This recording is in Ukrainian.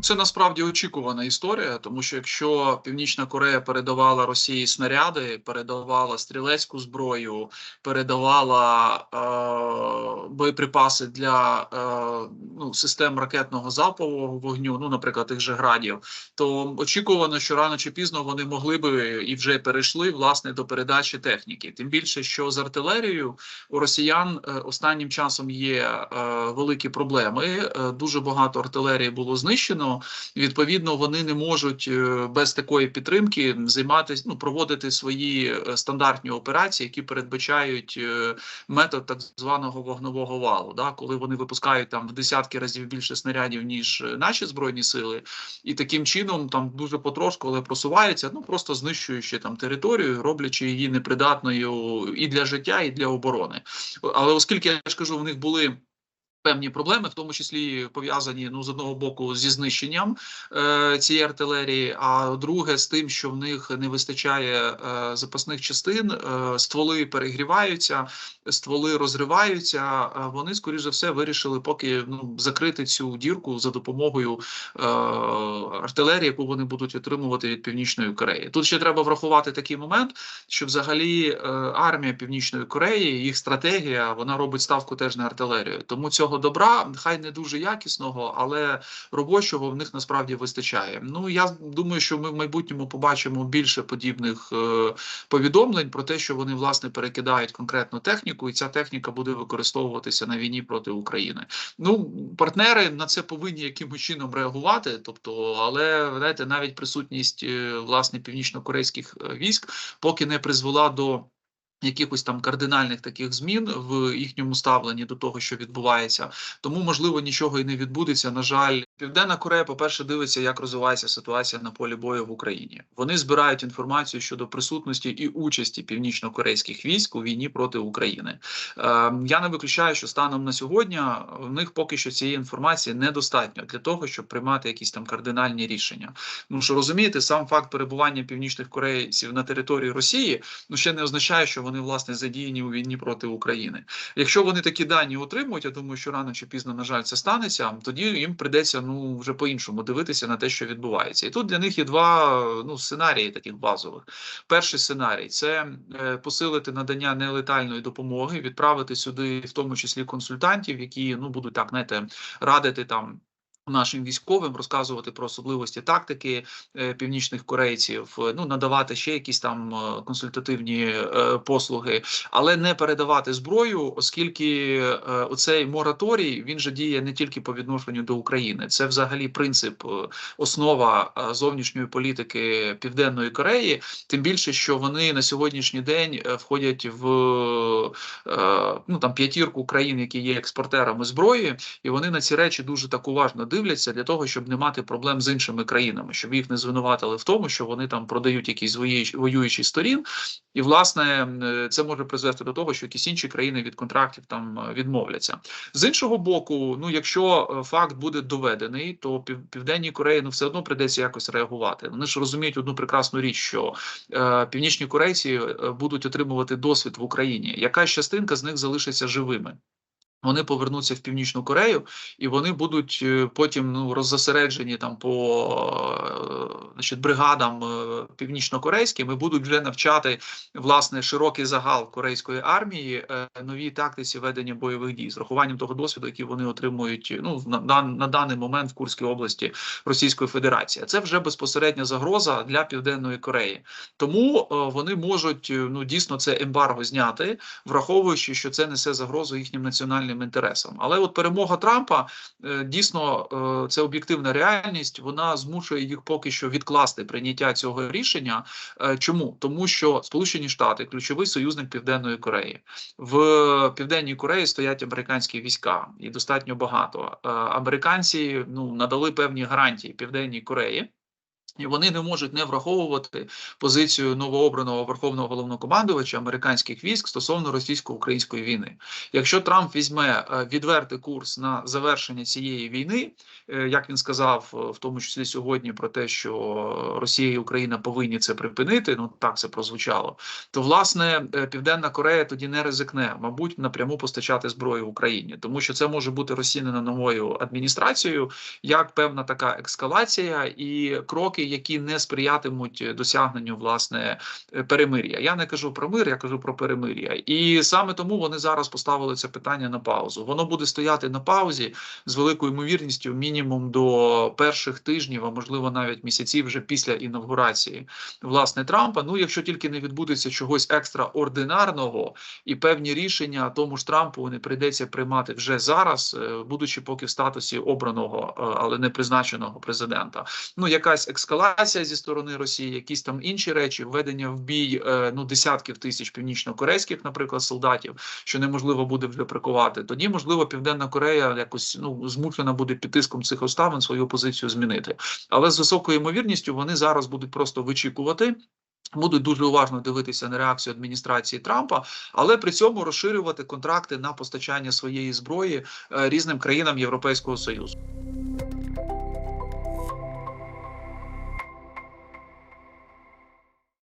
Це насправді очікувана історія, тому що якщо Північна Корея передавала Росії снаряди, передавала стрілецьку зброю, передавала е, боєприпаси для е, ну, систем ракетного залпового вогню, ну, наприклад, тих же градів, то очікувано, що рано чи пізно вони могли би і вже перейшли власне до передачі техніки. Тим більше, що з артилерією у росіян е, останнім часом є е, великі проблеми. Е, дуже багато артилерії було знищено. Відповідно, вони не можуть е, без такої підтримки займатися, ну проводити свої е, стандартні операції, які передбачають е, метод так званого вогнового валу. Да, коли вони випускають там в десятки разів більше снарядів ніж наші збройні сили, і таким чином там дуже потрошку, але просуваються, ну просто знищуючи там територію, роблячи її непридатною і для життя, і для оборони. Але оскільки я ж кажу, в них були. Певні проблеми, в тому числі пов'язані ну з одного боку зі знищенням е, цієї артилерії, а друге з тим, що в них не вистачає е, запасних частин, е, стволи перегріваються, стволи розриваються. Е, вони скоріш за все вирішили поки ну закрити цю дірку за допомогою е, артилерії, яку вони будуть отримувати від північної Кореї. Тут ще треба врахувати такий момент, що взагалі е, армія Північної Кореї, їх стратегія, вона робить ставку теж на артилерію, тому цього добра, хай не дуже якісного, але робочого в них насправді вистачає. Ну я думаю, що ми в майбутньому побачимо більше подібних е, повідомлень про те, що вони власне перекидають конкретну техніку, і ця техніка буде використовуватися на війні проти України. Ну партнери на це повинні якимось чином реагувати. Тобто, але знаєте, навіть присутність е, власне північно-корейських е, військ поки не призвела до. Якихось там кардинальних таких змін в їхньому ставленні до того, що відбувається, тому можливо нічого і не відбудеться. На жаль, Південна Корея, по перше, дивиться, як розвивається ситуація на полі бою в Україні. Вони збирають інформацію щодо присутності і участі північно-корейських військ у війні проти України. Е, я не виключаю, що станом на сьогодні в них поки що цієї інформації недостатньо для того, щоб приймати якісь там кардинальні рішення. Ну що розумієте, сам факт перебування північних корейців на території Росії ну ще не означає, що вони власне задіяні у війні проти України. Якщо вони такі дані отримують, я думаю, що рано чи пізно на жаль це станеться. Тоді їм придеться ну вже по-іншому дивитися на те, що відбувається, і тут для них є два ну сценарії таких базових. Перший сценарій це е, посилити надання нелетальної допомоги, відправити сюди, в тому числі консультантів, які ну будуть так знаєте, радити там. Нашим військовим розказувати про особливості тактики е, північних корейців, е, ну надавати ще якісь там е, консультативні послуги, але не передавати зброю, оскільки оцей мораторій він же діє не тільки по відношенню до України, це взагалі принцип, основа зовнішньої політики Південної Кореї. Тим більше, що вони на сьогоднішній день входять в ну там п'ятірку країн, які є експортерами зброї, і вони на ці речі дуже так уважно дивляться дивляться для того, щоб не мати проблем з іншими країнами, щоб їх не звинуватили в тому, що вони там продають якісь воюючі сторін, і власне це може призвести до того, що якісь інші країни від контрактів там е, відмовляться. З іншого боку, ну якщо е, факт буде доведений, то південній Кореї ну все одно придеться якось реагувати. Вони ж розуміють одну прекрасну річ, що е, північні корейці е, будуть отримувати досвід в Україні. Якась частинка з них залишиться живими. Вони повернуться в північну Корею, і вони будуть е, потім ну роззасереджені там по е, значить, бригадам е, північно-корейським і будуть вже навчати власне широкий загал корейської армії новій тактиці ведення бойових дій з рахуванням того досвіду, який вони отримують ну на, на даний момент в Курській області Російської Федерації. Це вже безпосередня загроза для південної Кореї, тому вони можуть ну дійсно це ембарго зняти, враховуючи, що це несе загрозу їхнім національним національним інтересам. Але от перемога Трампа е, дійсно е, це об'єктивна реальність. Вона змушує їх поки що відкласти прийняття цього рішення. Е, чому тому, що Сполучені Штати, ключовий союзник Південної Кореї, в Південній Кореї стоять американські війська, і достатньо багато. Американці ну надали певні гарантії Південній Кореї. І вони не можуть не враховувати позицію новообраного верховного головнокомандувача американських військ стосовно російсько-української війни. Якщо Трамп візьме е, відвертий курс на завершення цієї війни, е, як він сказав, е, в тому числі сьогодні, про те, що Росія і Україна повинні це припинити, ну так це прозвучало. То власне Південна Корея тоді не ризикне, мабуть, напряму постачати зброю Україні, тому що це може бути розцінено новою адміністрацією як певна така ескалація і кроки, які не сприятимуть досягненню власне е, перемир'я. Я не кажу про мир, я кажу про перемир'я. І саме тому вони зараз поставили це питання на паузу. Воно буде стояти на паузі з великою ймовірністю, мінімум до перших тижнів, а можливо навіть місяців вже після інавгурації власне Трампа. Ну якщо тільки не відбудеться чогось екстраординарного і певні рішення тому ж Трампу не прийдеться приймати вже зараз, е, будучи поки в статусі обраного, е, але не призначеного президента. Ну якась ескалація зі сторони Росії, якісь там інші речі, введення в бій е, ну десятків тисяч північно-корейських, наприклад, солдатів, що неможливо буде вже прикувати. Тоді можливо Південна Корея якось ну змушена буде під тиском цих обставин свою позицію змінити. Але з високою ймовірністю вони зараз будуть просто вичікувати. Будуть дуже уважно дивитися на реакцію адміністрації Трампа, але при цьому розширювати контракти на постачання своєї зброї е, різним країнам Європейського союзу.